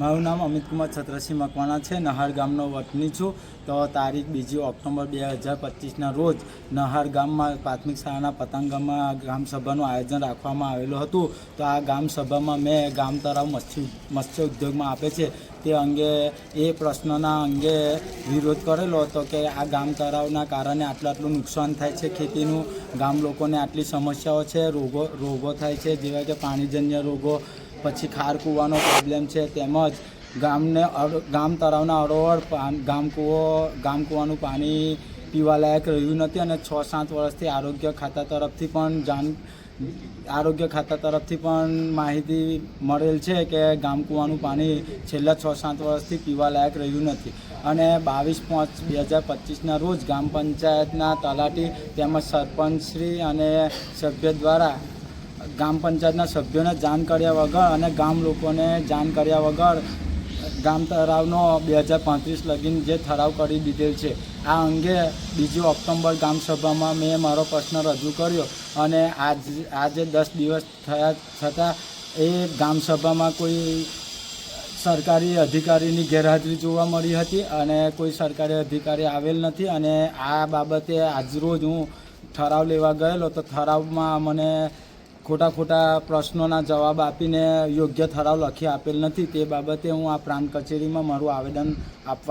મારું નામ અમિત કુમાર છત્રસિંહ મકવાણા છે. નહાર ગામનો વતની છું. તો તારીખ બીજી ઓક્ટોબર બે હજાર પચીસના રોજ નહાર ગામમાં પ્રાથમિક શાળાના પતંગમાં ગામ સભાનું આયોજન રાખવામાં આવેલું હતું. તો આ ગામ સભામાં મેં ગામ તળાવ મત્સ્ય મત્સ્ય ઉદ્યોગમાં આપે છે. તે અંગે, એ પ્રશ્નના અંગે વિરોધ કરેલો હતો કે આ ગામ તળાવના કારણે આટલું આટલું નુકસાન થાય છે ખેતીનું. ગામ લોકોને આટલી સમસ્યાઓ છે, રોગો રોગો થાય છે. જેવા કે પાણીજન્ય રોગો પછી ખાર કૂવાનો પ્રોબ્લેમ છે, તેમજ ગામને ગામ તળાવના અડોઅડ ગામ કૂવો, ગામ કૂવાનું પાણી પીવાલાયક રહ્યું નથી અને છ સાત વર્ષથી આરોગ્ય ખાતા તરફથી પણ જાણ આરોગ્ય ખાતા તરફથી પણ માહિતી મળેલ છે કે ગામ કૂવાનું પાણી છેલ્લા છ સાત વર્ષથી પીવાલાયક રહ્યું નથી. અને બાવીસ પાંચ બે હજાર પચીસના રોજ ગ્રામ પંચાયતના તલાટી તેમજ સરપંચશ્રી અને સભ્ય દ્વારા ગામ પંચાયતના સભ્યોને જાણ કર્યા વગર અને ગામ લોકોને જાણ કર્યા વગર ગામ તળાવનો બે હજાર પાંત્રીસ લગીન જે ઠરાવ કરી દીધેલ છે, આ અંગે બીજી ઓક્ટોબર ગ્રામસભામાં મેં મારો પ્રશ્ન રજૂ કર્યો અને આજ, આજે દસ દિવસ થયા છતાં એ ગ્રામસભામાં કોઈ સરકારી અધિકારીની ગેરહાજરી જોવા મળી હતી અને કોઈ સરકારી અધિકારી આવેલ નથી અને આ બાબતે આજરોજ હું ઠરાવ લેવા ગયેલો, તો ઠરાવમાં મને ખોટા ખોટા પ્રશ્નોના જવાબ આપીને યોગ્ય ઠરાવ લખી આપેલ નથી. તે બાબતે હું આ પ્રાંત કચેરીમાં મારું આવેદન આપવા